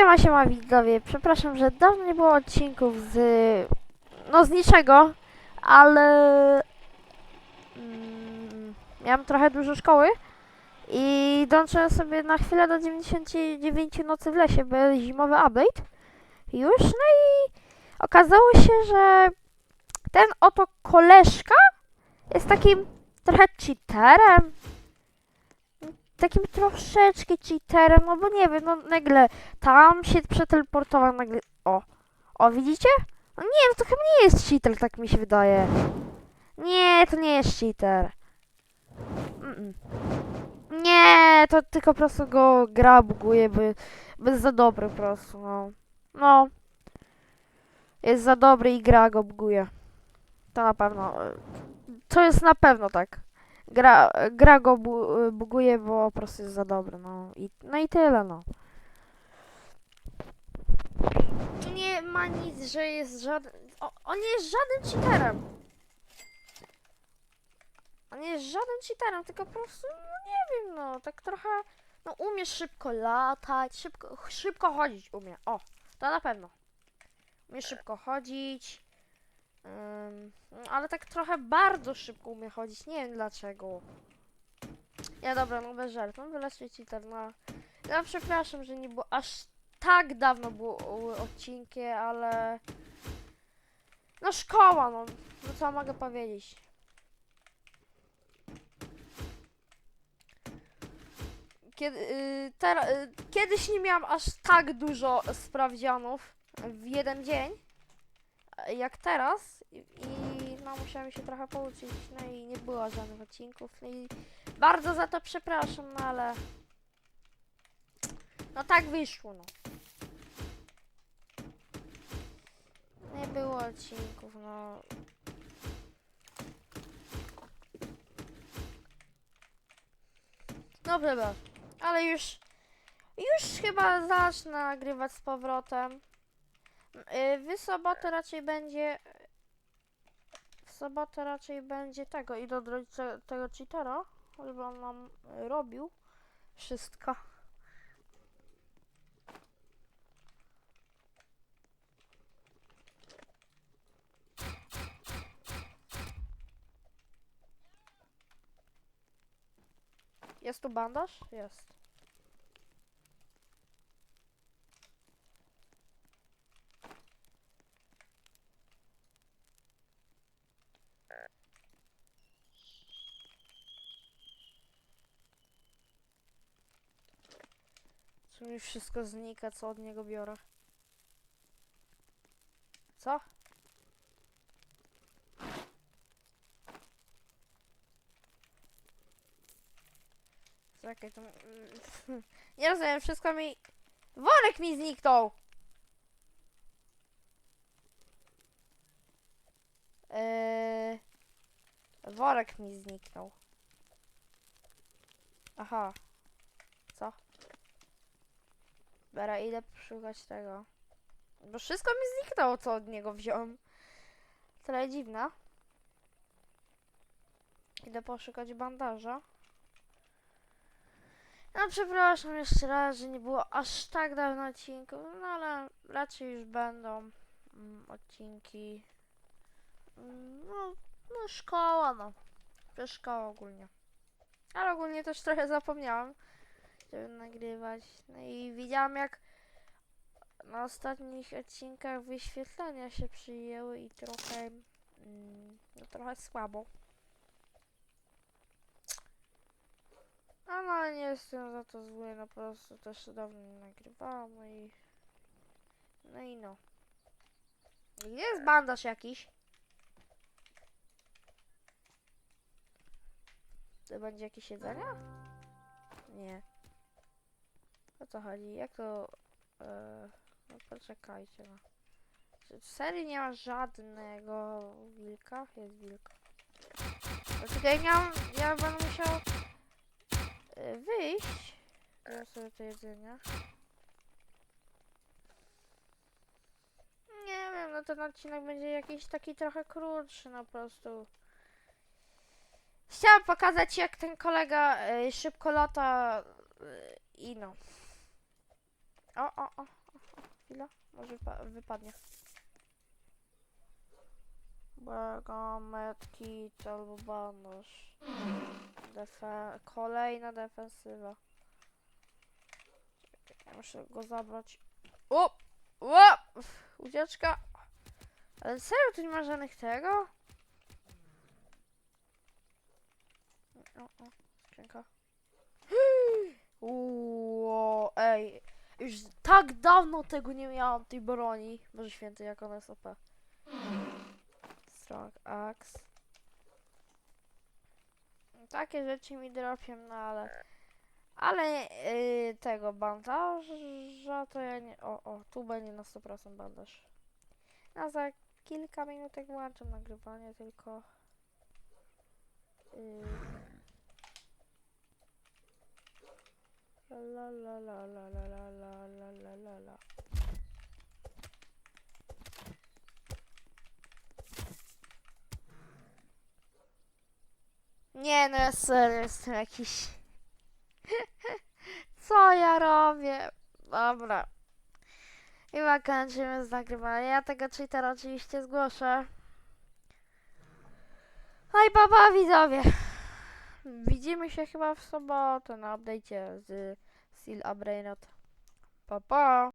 Siema, siema widzowie. Przepraszam, że dawno nie było odcinków z... No z niczego, ale... Mm, miałem trochę dużo szkoły i dołączyłem sobie na chwilę do 99 nocy w lesie, był zimowy update już, no i okazało się, że ten oto koleżka jest takim trochę cheaterem, takim troszeczkę cheaterem, no bo nie wiem, no nagle tam się przeteleportował, nagle, o, o widzicie? No nie, no to chyba nie jest cheater, tak mi się wydaje. Nie, to nie jest cheater. Nie, to tylko po prostu go gra buguje, bo, bo jest za dobry po prostu, no. No. Jest za dobry i gra go buguje. To na pewno. To jest na pewno tak. Gra, gra go bu, buguje, bo po prostu jest za dobry, no. I, no i tyle, no. Nie ma nic, że jest żaden... O, on nie jest żadnym cheaterem. On nie jest żadnym cheaterem, tylko po prostu, no nie wiem, no, tak trochę... No umie szybko latać, szybko, szybko chodzić umie, o, to na pewno. Umie szybko chodzić, ale tak trochę bardzo szybko umie chodzić, nie wiem dlaczego. Ja dobra, no bez żartu, wyleczył cheater, no. Ja przepraszam, że nie było aż tak dawno było odcinki, ale... No szkoła, no, no co mogę powiedzieć. Kiedy, y, y, kiedyś nie miałam aż tak dużo sprawdzianów w jeden dzień, jak teraz i, no musiałam się trochę pouczyć, no i nie było żadnych odcinków, no i bardzo za to przepraszam, no ale no tak wyszło, no. Nie było odcinków, no. No dobra, ale już, już chyba zacznę nagrywać z powrotem. Yy, w sobotę raczej będzie, w sobotę raczej będzie tego i do te- tego cheatera, żeby on nam y, robił wszystko. Jest tu bandaż? Jest. Co mi wszystko znika, co od niego biorę. Co? Czekaj, to... Nie rozumiem, wszystko mi... Worek mi zniknął! Eee... Worek mi zniknął. Aha. Co? Dobra, idę szukać tego. Bo wszystko mi zniknęło, co od niego wziąłem. Tyle dziwne. Idę poszukać bandaża. No przepraszam jeszcze raz, że nie było aż tak dawno odcinków, no ale raczej już będą mm, odcinki. Mm, No, no szkoła no. To szkoła ogólnie. Ale ogólnie też trochę zapomniałam, żeby nagrywać. No i widziałam jak na ostatnich odcinkach wyświetlenia się przyjęły i trochę, mm, no trochę słabo. A no ale nie jestem za to zły, no po prostu też dawno nie nagrywałam, no i... No i no. Jest bandaż jakiś. To będzie jakieś jedzenie? Nie. O co chodzi? Jak to... e, no poczekajcie no. W serii nie ma żadnego wilka? Jest wilk. Nie mam... Ja będę musiał e, wyjść. Ja sobie to jedzenie. Nie wiem, no ten odcinek będzie jakiś taki trochę krótszy, no po prostu. Chciałam pokazać jak ten kolega e, szybko lata e, i no. O, o, o. o. chwila. Może wypa- wypadnie. Błagam, medkit albo. Defe- kolejna defensywa. Ja muszę go zabrać. O! O! Ucieczka! Ale serio, tu nie ma żadnych tego? O, o, skrzynka. Uuu, ej. Już tak dawno tego nie miałam, tej broni. Boże święty, jak ona jest OP. Strong Axe. Takie rzeczy mi dropią, no ale... Ale yy, tego bandaża to ja nie... O, o, tu będzie na 100% bandaż. No za kilka minutek włączam nagrywanie, tylko... Yy. La la la la la la la la la la. Nie no, serio jestem jakiś... Co ja robię? Dobra. Chyba kończymy z nagrywaniem. Ja tego cheatera oczywiście zgłoszę. No i widzowie. Widzimy się chyba w sobotę na update'cie z Sil Abreynot. Pa, pa!